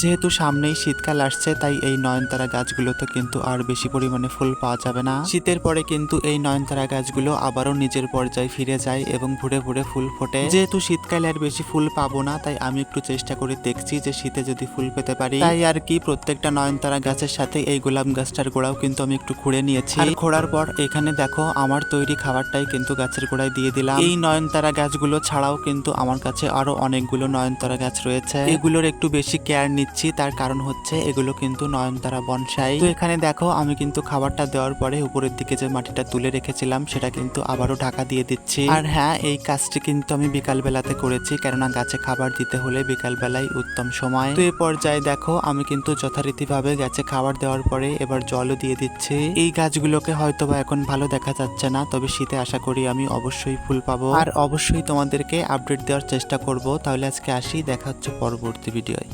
যেহেতু সামনেই শীতকাল আসছে, তাই এই নয়নতারা গাছগুলোতে কিন্তু আর বেশি পরিমাণে ফুল পাওয়া যাবে না। শীতের পরে কিন্তু এই নয়নতারা গাছগুলো আবারও নিজের পর্যায়ে ফিরে যায় এবং ঘুরে ঘুরে ফুল ফোটে। যেহেতু শীতকালে আর বেশি ফুল পাবো না, তাই আমি একটু চেষ্টা করে দেখছি যে শীতে যদি ফুল পেতে পারি। তাই আর কি, প্রত্যেকটা নয়নতারা গাছের সাথে এই গোলাপ গাছটার গোড়াও কিন্তু আমি একটু খুঁড়ে নিয়েছি। আর খোঁড়ার পর এখানে দেখো, আমার তৈরি খাবারটাই কিন্তু গাছের গোড়ায় দিয়ে দিলাম। এই নয়নতারা গাছগুলো ছাড়াও কিন্তু আমার কাছে আরও অনেকগুলো নয়নতারা গাছ রয়েছে। এগুলোর একটু বেশি কেয়ার নিচ্ছি, তার কারণ হচ্ছে এগুলো কিন্তু নয়নতারা বনসাই। তো এখানে দেখো, আমি কিন্তু খাবারটা দেওয়ার পরে উপরের দিকে যে মাটিটা তুলে রেখেছিলাম, সেটা কিন্তু আবারও ঢাকা দিয়ে দিচ্ছি। আর হ্যাঁ এই কাজটি কিন্তু আমি বিকাল বেলাতে করেছি, কেননা গাছে খাবার দিতে হলে বিকাল বেলায় উত্তম সময়। তো এই পর্যায়ে দেখো, আমি কিন্তু যথারীতিভাবে গাছে খাবার দেওয়ার পরে এবার জলও দিয়ে দিচ্ছি। এই গাছগুলোকে হয়তো বা এখন ভালো দেখা যাচ্ছে না, তবে শীতে আশা করি আমি অবশ্যই ফুল পাবো। আর অবশ্যই তোমাদেরকে আপডেট দেওয়ার চেষ্টা করব, তাহলে আজকে আসি, দেখা হচ্ছে পরবর্তী ভিডিওয়।